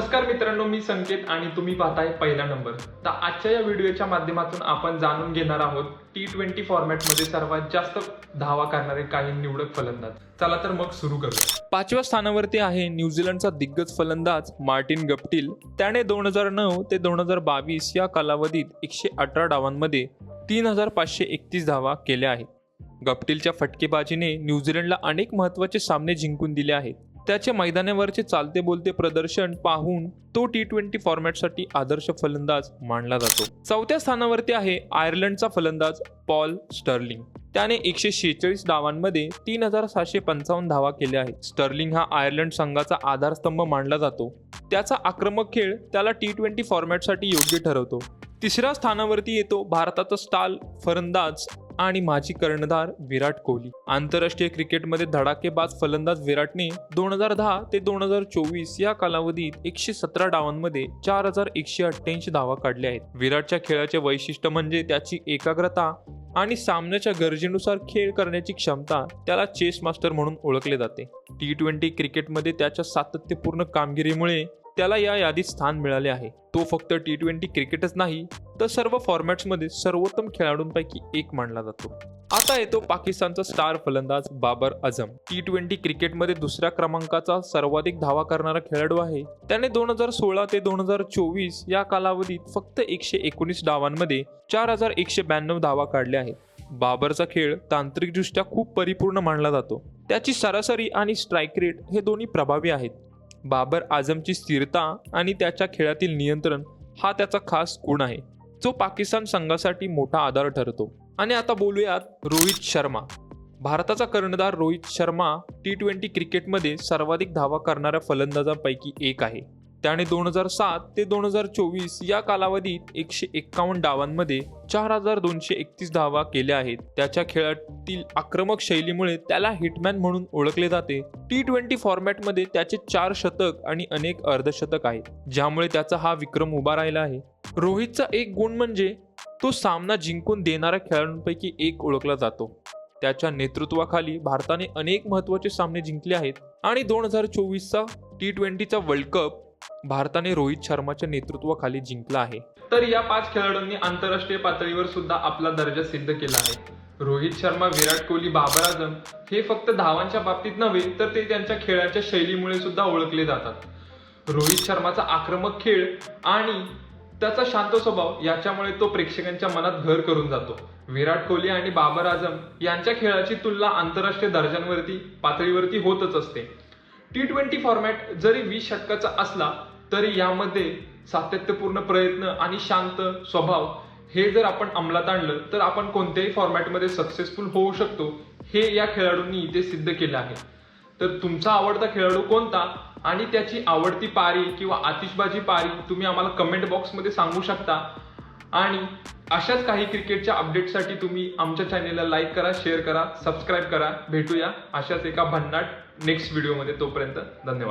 नमस्कार मित्रांनो मी संकेत आणि तुम्ही पाहताय पहिला नंबर. तर आजच्या या व्हिडिओच्या माध्यमातून आपण जाणून घेणार आहोत टी ट्वेंटी फॉर्मॅटमध्ये सर्वात जास्त धावा करणारे काही निवडक फलंदाज. चला तर मग सुरू करूया. पाचव्या स्थानावरती आहे न्यूझीलंडचा दिग्गज फलंदाज मार्टिन गप्टील. त्याने दोन हजार नऊ ते दोन हजार बावीस या कालावधीत एकशे अठरा डावांमध्ये तीन हजार पाचशे एकतीस धावा केल्या आहेत. गप्टीलच्या फटकेबाजीने न्यूझीलंडला अनेक महत्त्वाचे सामने जिंकून दिले आहेत. त्याचे मैदानावरचे चालते बोलते प्रदर्शन पाहून तो टी ट्वेंटी फॉर्मॅटसाठी आदर्श फलंदाज मानला जातो. चौथ्या स्थानावरती आहे आयर्लंडचा फलंदाज पॉल स्टर्लिंग. त्याने एकशे शेहेचाळीस डावांमध्ये तीन हजार सहाशे पंचावन्न धावा केल्या आहेत. स्टर्लिंग हा आयर्लंड संघाचा आधारस्तंभ मानला जातो. त्याचा आक्रमक खेळ त्याला टी ट्वेंटी फॉर्मॅटसाठी योग्य ठरवतो. तिसऱ्या स्थानावरती येतो भारताचा स्टाल फलंदाज आणि माजी कर्णधार विराट कोहली. आंतरराष्ट्रीय क्रिकेटमध्ये धडाकेबाज फलंदाज विराटने दोन हजार दहा ते दोन हजार चोवीस या कालावधीत एकशे सतरा डावांमध्ये चार हजार एकशे अठ्ठ्याऐंशी धावा काढल्या आहेत. विराटच्या खेळाचे वैशिष्ट्य म्हणजे त्याची एकाग्रता आणि सामन्याच्या गरजेनुसार खेळ करण्याची क्षमता त्याला चेस मास्टर म्हणून ओळखले जाते. टी ट्वेंटी क्रिकेटमध्ये त्याच्या सातत्यपूर्ण कामगिरीमुळे त्याला या यादीत स्थान मिळाले आहे. तो फक्त टी ट्वेंटी क्रिकेटच नाही तर सर्व फॉर्मॅट्समध्ये सर्वोत्तम खेळाडूंपैकी एक मानला जातो. आता येतो पाकिस्तानचा स्टार फलंदाज बाबर आझम. टी ट्वेंटी क्रिकेटमध्ये दुसऱ्या क्रमांकाचा सर्वाधिक धावा करणारा खेळाडू आहे. त्याने दोन हजार सोळा ते दोन हजार चोवीस या कालावधीत फक्त एकशे एकोणीस डावांमध्ये चार हजार एकशे ब्याण्णव धावा काढल्या आहेत. बाबरचा खेळ तांत्रिकदृष्ट्या खूप परिपूर्ण मानला जातो. त्याची सरासरी आणि स्ट्राईक रेट हे दोन्ही प्रभावी आहेत. बाबर आझमची स्थिरता आणि त्याच्या खेळातील नियंत्रण हा त्याचा खास गुण आहे. जो पाकिस्तान संघासाठी मोठा आधार ठरतो. आणि आता बोलूयात रोहित शर्मा. भारताचा कर्णधार रोहित शर्मा टी ट्वेंटी क्रिकेटमध्ये सर्वाधिक धावा करणाऱ्या फलंदाजांपैकी एक आहे. त्याने दोन हजार सात ते दोन हजार चोवीस या कालावधीत एकशे एक्कावन्न डावांमध्ये चार हजार दोनशे एकतीस धावा केल्या आहेत. त्याच्या खेळातील आक्रमक शैलीमुळे त्याला हिटमॅन म्हणून ओळखले जाते. टी ट्वेंटी फॉर्मॅटमध्ये त्याचे चार शतक आणि अनेक अर्धशतक आहेत ज्यामुळे त्याचा हा विक्रम उभा राहिला आहे. रोहितचा एक गुण म्हणजे तो सामना जिंकून देणाऱ्या खेळाडूंपैकी एक ओळखला जातो. त्याच्या नेतृत्वाखाली भारताने अनेक महत्त्वाचे सामने जिंकले आहेत आणि दोन हजार चोवीसचा टी ट्वेंटीचा वर्ल्ड कप भारताने रोहित शर्माच्या नेतृत्वाखाली जिंकला आहे. तर या पाच खेळाडूंनी आंतरराष्ट्रीय पातळीवर सुद्धा आपला दर्जा सिद्ध केला आहे. रोहित शर्मा विराट कोहली बाबर आझम हे फक्त धावांच्या बाबतीत नव्हे तर ते त्यांच्या खेळाच्या शैलीमुळे सुद्धा ओळखले जातात. रोहित शर्माचा आक्रमक खेळ आणि त्याचा शांत स्वभाव याच्यामुळे तो प्रेक्षकांच्या मनात घर करून जातो. विराट कोहली आणि बाबर आझम यांच्या खेळाची तुलना आंतरराष्ट्रीय दर्जांवरती पातळीवरती होतच असते. टी ट्वेंटी फॉर्मॅट जरी वीस षटकाचा असला तरी यामध्ये सातत्यपूर्ण प्रयत्न आणि शांत स्वभाव हे जर आपण अंमलात आणलं तर आपण कोणत्याही फॉर्मॅटमध्ये सक्सेसफुल होऊ शकतो हे या खेळाडूंनी इथे सिद्ध केलं आहे. तर तुमचा आवडता खेळाडू कोणता? आणि त्याची आवडती पारी किंवा आतिषबाजी पारी तुम्ही आम्हाला कमेंट बॉक्समध्ये सांगू शकता. आणि अशाच काही क्रिकेटच्या अपडेटसाठी तुम्ही आमच्या चॅनेलला लाईक करा शेअर करा सबस्क्राईब करा. भेटूया अशाच एका भन्नाट नेक्स्ट व्हिडिओमध्ये तोपर्यंत धन्यवाद.